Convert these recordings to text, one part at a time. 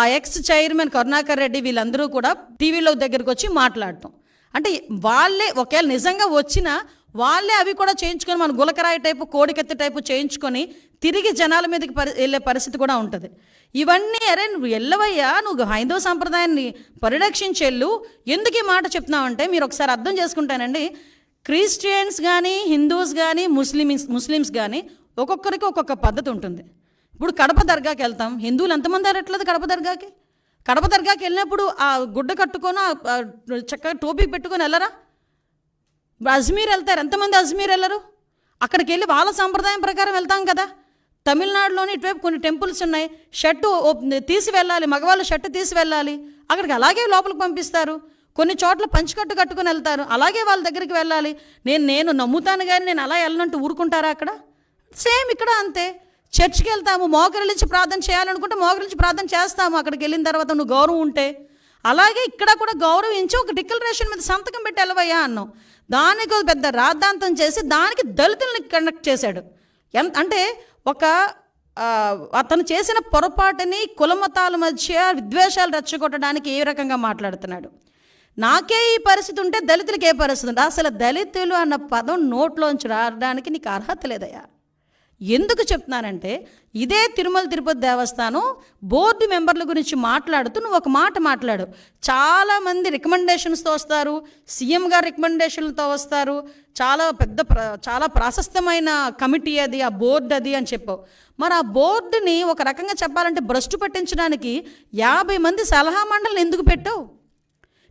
ఆ X chairman Karunakar Reddy వీళ్ళందరూ కూడా టీవీలో దగ్గరికి వచ్చి మాట్లాడటం. అంటే వాళ్ళే ఒకవేళ నిజంగా వచ్చినా వాళ్ళే అవి కూడా చేయించుకొని మన గులకరాయి టైపు కోడికెత్తి టైపు చేయించుకొని తిరిగి జనాల మీదకి పరి వెళ్ళే పరిస్థితి కూడా ఉంటుంది. ఇవన్నీ అరే నువ్వు వెళ్ళవయ్యా నువ్వు హైందవ సంప్రదాయాన్ని పరిరక్షించేళ్ళు. ఎందుకు ఈ మాట చెప్తున్నావంటే మీరు ఒకసారి అర్థం చేసుకుంటానండి. క్రిస్టియన్స్ కానీ హిందూస్ కానీ ముస్లిమ్స్ ముస్లిమ్స్ కానీ ఒక్కొక్కరికి ఒక్కొక్క పద్ధతి ఉంటుంది. ఇప్పుడు కడప దర్గాకి వెళ్తాం. హిందువులు ఎంతమంది అరట్లేదు కడప దర్గాకి? కడప దర్గాకి వెళ్ళినప్పుడు ఆ గుడ్డ కట్టుకొని చక్కగా టోపీ పెట్టుకొని వెళ్ళరా? అజ్మీర్ వెళ్తారు. ఎంతమంది అజ్మీర్ వెళ్ళరు? అక్కడికి వెళ్ళి వాళ్ళ సాంప్రదాయం ప్రకారం వెళ్తాం కదా. తమిళనాడులోని ఇటువైపు కొన్ని టెంపుల్స్ ఉన్నాయి. షర్టు తీసి వెళ్ళాలి. మగవాళ్ళు షర్టు తీసి వెళ్ళాలి. అక్కడికి అలాగే లోపలికి పంపిస్తారు. కొన్ని చోట్ల పంచికట్టు కట్టుకొని వెళ్తారు. అలాగే వాళ్ళ దగ్గరికి వెళ్ళాలి. నేను నేను నమ్ముతాను కానీ నేను అలా వెళ్ళనంటూ ఊరుకుంటారా అక్కడ? సేమ్ ఇక్కడ అంతే. చర్చ్కి వెళ్తాము మోకరిలించి ప్రార్థన చేయాలనుకుంటే మోకరిలించి ప్రార్థన చేస్తాము. అక్కడికి వెళ్ళిన తర్వాత నువ్వు గౌరవం ఉంటే అలాగే ఇక్కడ కూడా గౌరవించి ఒక డిక్లరేషన్ మీద సంతకం పెట్టి వెళ్ళవయ్యా అన్నాం దానికి ఒక పెద్ద రాద్ధాంతం చేసి దానికి దళితుల్ని కండక్ట్ చేశాడు. ఎంత అంటే ఒక అతను చేసిన పొరపాటుని కులమతాల మధ్య విద్వేషాలు రెచ్చగొట్టడానికి ఏ రకంగా మాట్లాడుతున్నాడు? నాకే ఈ పరిస్థితి ఉంటే దళితులకి ఏ పరిస్థితి ఉంటే అసలు దళితులు అన్న పదం నోట్లోంచి రావడానికి నీకు అర్హత లేదయ్యా. ఎందుకు చెప్తున్నానంటే ఇదే తిరుమల తిరుపతి దేవస్థానం బోర్డు మెంబర్ల గురించి మాట్లాడుతూ నువ్వు ఒక మాట మాట్లాడు. చాలామంది రికమెండేషన్స్తో వస్తారు సీఎం గారు రికమెండేషన్లతో వస్తారు. చాలా పెద్ద ప్ర చాలా ప్రాశస్తమైన కమిటీ అది ఆ బోర్డు అది అని చెప్పావు. మరి ఆ బోర్డుని ఒక రకంగా చెప్పాలంటే భ్రష్టు పట్టించడానికి యాభై మంది సలహా మండలిని ఎందుకు పెట్టావు?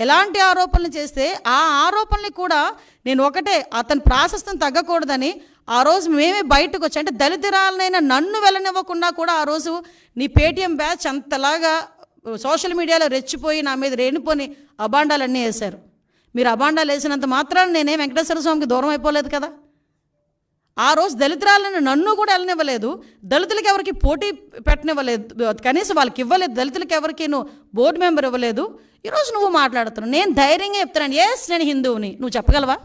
ఎలాంటి ఆరోపణలు చేస్తే ఆ ఆరోపణలు కూడా నేను ఒకటే అతని ప్రాశస్తం తగ్గకూడదని ఆ రోజు మేమే బయటకు వచ్చి అంటే దళితురాలనైనా నన్ను వెళ్ళనివ్వకుండా కూడా ఆ రోజు నీ పేటీఎం బ్యాచ్ అంతలాగా సోషల్ మీడియాలో రెచ్చిపోయి నా మీద రేణిపోని అబాండాలన్నీ వేశారు. మీరు అబాండాలు వేసినంత మాత్రాన నేనే వెంకటేశ్వర స్వామికి దూరం అయిపోలేదు కదా? ఆ రోజు దళితురాలను నన్ను కూడా వెళ్ళనివ్వలేదు దళితులకి ఎవరికి పోటీ పెట్టనివ్వలేదు కనీసం వాళ్ళకి ఇవ్వలేదు దళితులకి ఎవరికి బోర్డు మెంబర్ ఇవ్వలేదు. ఈరోజు నువ్వు మాట్లాడుతున్నావు నేను ధైర్యంగా చెప్తున్నాను ఎస్ నేను హిందువుని. నువ్వు చెప్పగలవా?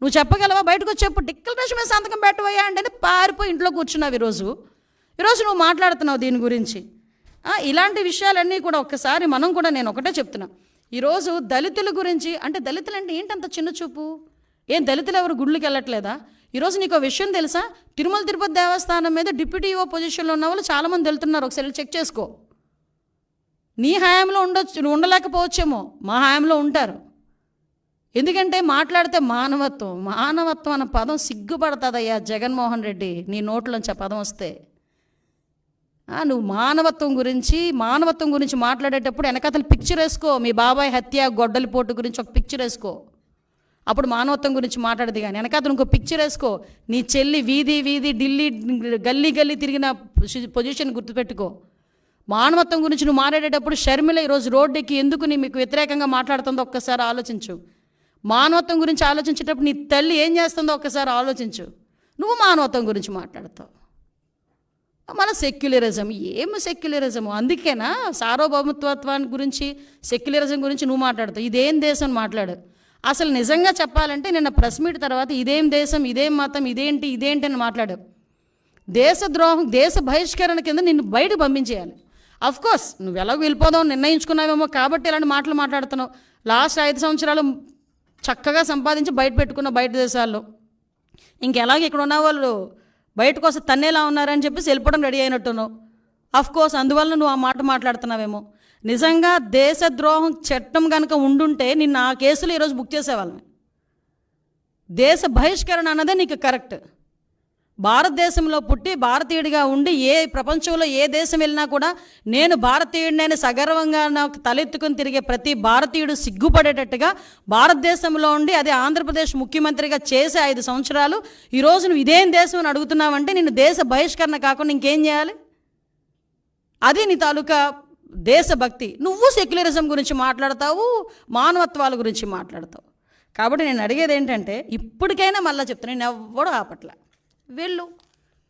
నువ్వు చెప్పగలవా? బయటకు వచ్చేప్పుడు డిక్లరేషన్ మీద సంతకం పెట్టవయ్యా అంటే పారిపోయి ఇంట్లో కూర్చున్నావు ఈరోజు. ఈరోజు నువ్వు మాట్లాడుతున్నావు దీని గురించి. ఇలాంటి విషయాలన్నీ కూడా ఒక్కసారి మనం కూడా నేను ఒకటే చెప్తున్నా. ఈరోజు దళితుల గురించి అంటే దళితులు అంటే ఏంటంత చిన్న చూపు? ఏం దళితులు ఎవరు గుళ్ళకి వెళ్ళట్లేదా? ఈరోజు నీకు ఒక విషయం తెలుసా? తిరుమల తిరుపతి దేవస్థానం మీద డిప్యూటీ ఓ పొజిషన్లో ఉన్న వాళ్ళు చాలామంది వెళ్తున్నారు. ఒకసారి చెక్ చేసుకో. నీ హయాంలో ఉండొచ్చు నువ్వు ఉండలేకపోవచ్చేమో మా హయాంలో ఉంటారు. ఎందుకంటే మాట్లాడితే మానవత్వం మానవత్వం అన్న పదం సిగ్గుపడుతుందయ్యా జగన్మోహన్ రెడ్డి నీ నోట్లోంచి ఆ పదం వస్తే. నువ్వు మానవత్వం గురించి మానవత్వం గురించి మాట్లాడేటప్పుడు వెనకతలు పిక్చర్ వేసుకో మీ బాబాయ్ హత్య గొడ్డలి పోటు గురించి ఒక పిక్చర్ వేసుకో. అప్పుడు మానవత్వం గురించి మాట్లాడదు కానీ వెనకతను ఇంకో పిక్చర్ వేసుకో నీ చెల్లి వీధి వీధి ఢిల్లీ గల్లీ గల్లీ తిరిగిన పొజిషన్ గుర్తుపెట్టుకో. మానవత్వం గురించి నువ్వు మాట్లాడేటప్పుడు షర్మిల ఈరోజు రోడ్డుకి ఎందుకు నీ మీకు వ్యతిరేకంగా మాట్లాడుతుందో ఒక్కసారి ఆలోచించు. మానవత్వం గురించి ఆలోచించేటప్పుడు నీ తల్లి ఏం చేస్తుందో ఒక్కసారి ఆలోచించు. నువ్వు మానవత్వం గురించి మాట్లాడతావు. మన సెక్యులరిజం ఏమి సెక్యులరిజం? అందుకేనా సార్వభౌమత్వాన్ని గురించి సెక్యులరిజం గురించి నువ్వు మాట్లాడతావు. ఇదేం దేశం మాట్లాడు. అసలు నిజంగా చెప్పాలంటే నిన్న ప్రెస్ మీట్ తర్వాత ఇదేం దేశం ఇదేం మతం ఇదేంటి ఇదేంటి అని మాట్లాడు. దేశద్రోహం దేశ బహిష్కరణ కింద నిన్ను బయటకు పంపించేయాలి. కోర్స్ నువ్వు ఎలాగో వెళ్ళిపోదాం నిర్ణయించుకున్నావేమో కాబట్టి ఇలాంటి మాటలు మాట్లాడుతున్నావు. లాస్ట్ ఐదు సంవత్సరాలు చక్కగా సంపాదించి బయట పెట్టుకున్న బయట దేశాల్లో. ఇంకెలాగ ఇక్కడ ఉన్న వాళ్ళు బయటకు వస్తే తన్నేలా ఉన్నారని చెప్పేసి వెళ్ళిపోవడం రెడీ అయినట్టున్నావు. అఫ్ కోర్స్ అందువల్ల నువ్వు ఆ మాట మాట్లాడుతున్నావేమో. నిజంగా దేశద్రోహం చట్టం కనుక ఉండుంటే నిన్ను ఆ కేసులు ఈరోజు బుక్ చేసేవాళ్ళని దేశ బహిష్కరణ అన్నదే నీకు కరెక్ట్ భారతదేశంలో పుట్టి భారతీయుడిగా ఉండి ఏ ప్రపంచంలో ఏ దేశం వెళ్ళినా కూడా నేను భారతీయుడినైనా సగర్వంగా నాకు తలెత్తుకుని తిరిగే ప్రతి భారతీయుడు సిగ్గుపడేటట్టుగా భారతదేశంలో ఉండి అదే ఆంధ్రప్రదేశ్ ముఖ్యమంత్రిగా చేసే ఐదు సంవత్సరాలు ఈరోజు నువ్వు ఇదేం దేశం అని అడుగుతున్నావంటే నేను దేశ బహిష్కరణ కాకుండా ఇంకేం చేయాలి? అది నీ తాలూకా దేశభక్తి. నువ్వు సెక్యులరిజం గురించి మాట్లాడతావు మానవత్వాల గురించి మాట్లాడతావు. కాబట్టి నేను అడిగేది ఏంటంటే ఇప్పటికైనా మళ్ళీ చెప్తాను నేను ఎవ్వడూ ఆపట్ల. వెళ్ళు.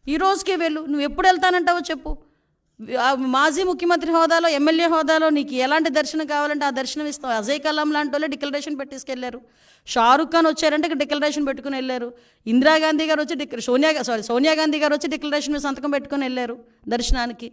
ఈ రోజుకే వెళ్ళు. నువ్వు ఎప్పుడు వెళ్తానంటావో చెప్పు. మాజీ ముఖ్యమంత్రి హోదాలో ఎమ్మెల్యే హోదాలో నీకు ఎలాంటి దర్శనం కావాలంటే ఆ దర్శనం ఇస్తావు. అజయ్ కలాం లాంటి వాళ్ళే డిక్లరేషన్ పెట్టేసుకెళ్ళారు షారుఖ్ ఖాన్ వచ్చారంటే ఇక్కడ డిక్లరేషన్ పెట్టుకుని వెళ్ళారు. ఇందిరాగాంధీ గారు వచ్చి డిక్ సోనియా సారీ సోనియా గాంధీ గారు వచ్చి డిక్లరేషన్ సంతకం పెట్టుకుని వెళ్ళారు దర్శనానికి.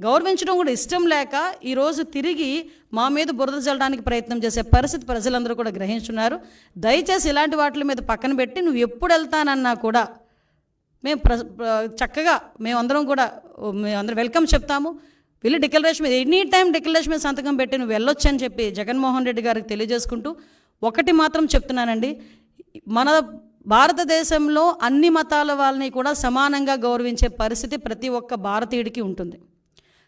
గౌరవించడం కూడా ఇష్టం లేక ఈరోజు తిరిగి మా మీద బురద చల్లడానికి ప్రయత్నం చేసే పరిస్థితి ప్రజలందరూ కూడా గ్రహించున్నారు. దయచేసి ఇలాంటి వాటి మీద పక్కన పెట్టి నువ్వు ఎప్పుడు వెళ్తానన్నా కూడా మేము ప్ర చక్కగా మేమందరం కూడా మేమందరం వెల్కమ్ చెప్తాము. వెళ్ళి డిక్లరేషన్ మీద ఎనీ టైం డిక్లరేషన్ మీద సంతకం పెట్టి నువ్వు వెళ్ళొచ్చు అని చెప్పి జగన్మోహన్ రెడ్డి గారికి తెలియజేసుకుంటూ ఒకటి మాత్రం చెప్తున్నానండి. మన భారతదేశంలో అన్ని మతాల వాళ్ళని కూడా సమానంగా గౌరవించే పరిస్థితి ప్రతి ఒక్క భారతీయుడికి ఉంటుంది.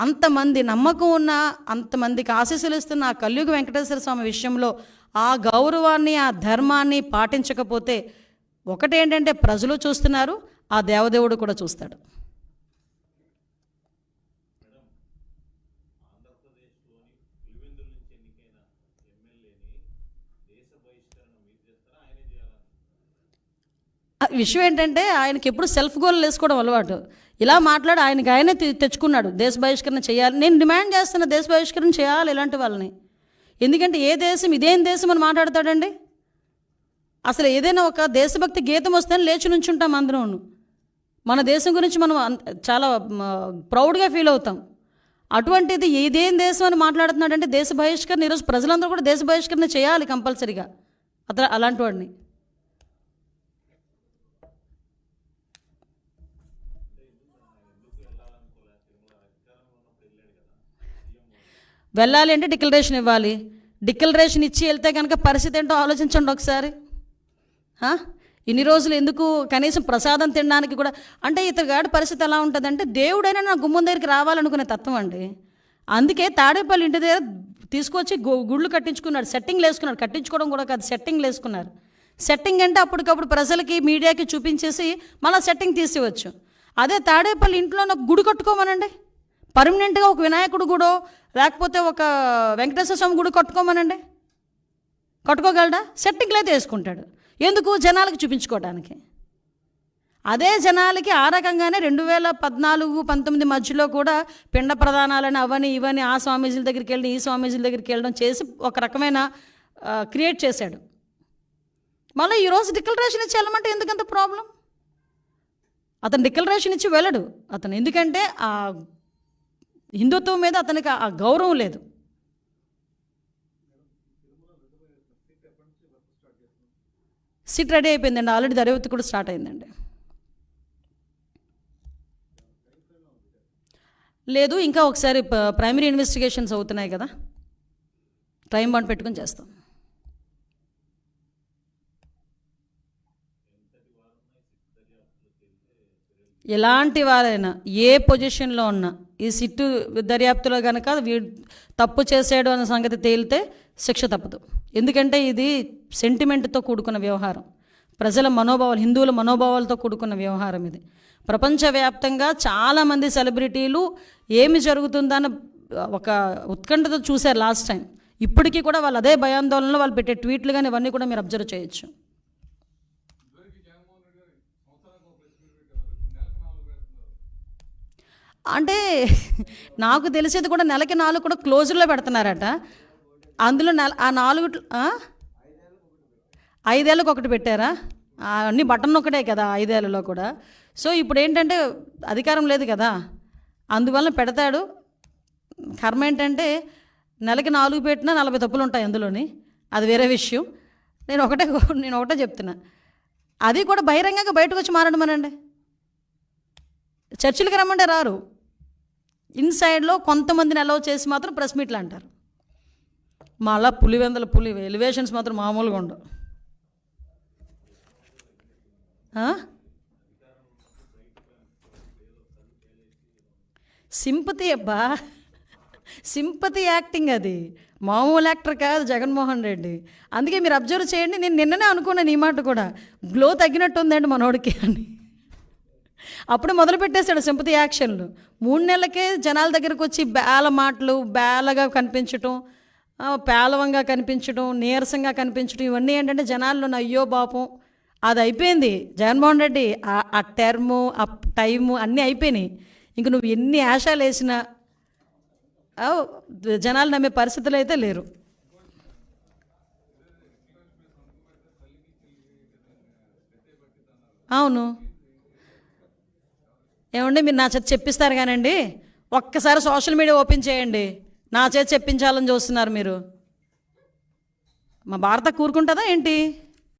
అంతమంది నమ్మకం ఉన్న అంతమందికి ఆశీస్సులు ఇస్తున్న ఆ కలియుగ వెంకటేశ్వర స్వామి విషయంలో ఆ గౌరవాన్ని ఆ ధర్మాన్ని పాటించకపోతే ఒకటేంటంటే ప్రజలు చూస్తున్నారు ఆ దేవదేవుడు కూడా చూస్తాడు. విషయం ఏంటంటే ఆయనకి ఎప్పుడు సెల్ఫ్ గోల్ వేసుకోవడం అలవాటు. ఇలా మాట్లాడి ఆయనకి ఆయనే తె- తెచ్చుకున్నాడు. దేశ బహిష్కరణ చేయాలి. నేను డిమాండ్ చేస్తున్న దేశ బహిష్కరణ చేయాలి ఇలాంటి వాళ్ళని. ఎందుకంటే ఏ దేశం ఇదేం దేశం అని మాట్లాడతాడండి? అసలు ఏదైనా ఒక దేశభక్తి గీతం వస్తేనే లేచి నుంచుంటాం అందరం మన దేశం గురించి మనం అంత- చాలా ప్రౌడ్గా ఫీల్ అవుతాం. అటువంటిది ఇదేం దేశం అని మాట్లాడుతున్నాడంటే దేశ బహిష్కరణ ఈరోజు ప్రజలందరూ కూడా దేశ బహిష్కరణ చేయాలి కంపల్సరీగా. అతను అలాంటి వాడిని. వెళ్ళాలి అంటే డిక్లరేషన్ ఇవ్వాలి. డిక్లరేషన్ ఇచ్చి వెళ్తే కనుక పరిస్థితి ఏంటో ఆలోచించండి ఒకసారి. ఇన్ని రోజులు ఎందుకు కనీసం ప్రసాదం తినడానికి కూడా అంటే ఇతగాడి పరిస్థితి ఎలా ఉంటుందంటే దేవుడైనా నా గుమ్మం దగ్గరికి రావాలనుకునే తత్వం అండి. అందుకే తాడేపల్లి ఇంటి దగ్గర తీసుకొచ్చి గుళ్ళు కట్టించుకున్నాడు. సెట్టింగ్లు వేసుకున్నాడు. కట్టించుకోవడం కూడా కాదు సెట్టింగ్లు వేసుకున్నారు. సెట్టింగ్ అంటే అప్పటికప్పుడు ప్రజలకి మీడియాకి చూపించేసి మళ్ళీ సెట్టింగ్ తీసేవచ్చు అదే తాడేపల్లి ఇంట్లో నాకు గుడి కట్టుకోమనండి. పర్మనెంట్గా ఒక వినాయకుడు గుడో లేకపోతే ఒక వెంకటేశ్వర స్వామి గుడి కట్టుకోమనండి? కట్టుకోగలడా? సెట్టింగ్లు అయితే వేసుకుంటాడు ఎందుకు? జనాలకు చూపించుకోవడానికి. అదే జనాలకి ఆ రకంగానే రెండు వేల పద్నాలుగు పంతొమ్మిది మధ్యలో కూడా పిండ ప్రధానాలని అవని ఇవని ఆ స్వామీజీల దగ్గరికి వెళ్ళి ఈ స్వామీజీల దగ్గరికి వెళ్ళడం చేసి ఒక రకమైన క్రియేట్ చేశాడు. మళ్ళీ ఈరోజు డిక్లరేషన్ ఇచ్చి వెళ్ళమంటే ఎందుకంత ప్రాబ్లం అతను డిక్లరేషన్ ఇచ్చి వెళ్ళడు. అతను ఎందుకంటే ఆ హిందుత్వం మీద అతనికి ఆ గౌరవం లేదు. సిట్ రెడీ అయిపోయిందండి. ఆల్రెడీ దర్యాప్తు కూడా స్టార్ట్ అయిందండి. లేదు ఇంకా ఒకసారి ప్రైమరీ ఇన్వెస్టిగేషన్స్ అవుతున్నాయి కదా. టైం బాండ్ పెట్టుకొని చేస్తాం. ఎలాంటి వారైనా ఏ పొజిషన్లో ఉన్నా ఈ సిట్టు దర్యాప్తులో కనుక వీ తప్పు చేసాడు అన్న సంగతి తేలితే శిక్ష తప్పదు. ఎందుకంటే ఇది సెంటిమెంట్తో కూడుకున్న వ్యవహారం. ప్రజల మనోభావాలు హిందువుల మనోభావాలతో కూడుకున్న వ్యవహారం ఇది. ప్రపంచవ్యాప్తంగా చాలామంది సెలబ్రిటీలు ఏమి జరుగుతుందని ఒక ఉత్కంఠతో చూశారు లాస్ట్ టైం. ఇప్పటికీ కూడా వాళ్ళు అదే భయాందోళనలో వాళ్ళు పెట్టే ట్వీట్లు కానీ ఇవన్నీ కూడా మీరు అబ్జర్వ్ చేయొచ్చు. అంటే నాకు తెలిసేది కూడా నెలకి నాలుగు కూడా క్లోజుల్లో పెడుతున్నారట. అందులో నెల ఆ నాలుగు ఐదేళ్ళకి ఒకటి పెట్టారా? ఆ, అన్ని బటన్ ఒకటే కదా ఐదేళ్ళలో కూడా. సో ఇప్పుడు ఏంటంటే అధికారం లేదు కదా. అందువల్ల పెడతాడు. కర్మ ఏంటంటే నెలకి నాలుగు పెట్టినా నలభై తప్పులు ఉంటాయి అందులోని. అది వేరే విషయం. నేను ఒకటే నేను ఒకటే చెప్తున్నా. అది కూడా బహిరంగంగా బయటకు వచ్చి మారడమనండి? చర్చిలకి రమ్మంటే రారు. ఇన్సైడ్లో కొంతమందిని అలౌ చేసి మాత్రం ప్రెస్ మీట్లు అంటారు. మళ్ళా పులివెందల పులి ఎలివేషన్స్ మాత్రం మామూలుగా ఉండవు. సింపతి అబ్బా సింపతి యాక్టింగ్ అది. మామూలు యాక్టర్ కాదు జగన్మోహన్ రెడ్డి. అందుకే మీరు అబ్జర్వ్ చేయండి నేను నిన్ననే అనుకున్నాను ఈ మాట కూడా. గ్లో తగ్గినట్టు ఉందండి మనోడికి అని. అప్పుడు మొదలు పెట్టేశాడు సింపతి యాక్షన్లు. మూడు నెలలకే జనాల దగ్గరకు వచ్చి బేల మాటలు బేలగా కనిపించటం పేలవంగా కనిపించడం నీరసంగా కనిపించడం ఇవన్నీ ఏంటంటే జనాల్లో ఉన్న అయ్యో పాపం అది అయిపోయింది. జగన్మోహన్ రెడ్డి ఆ- టర్ము ఆ టైము అన్నీ అయిపోయినాయి. ఇంక నువ్వు ఎన్ని ఆశాలు వేసినా జనాలు నమ్మే పరిస్థితులు అయితే లేరు. అవును. ఏమండి మీరు నా చేత చెప్పిస్తారు కానండి? ఒక్కసారి సోషల్ మీడియా ఓపెన్ చేయండి. నా చేత చెప్పించాలని చూస్తున్నారు మీరు. మా భారత కూరుకుంటుందా ఏంటి?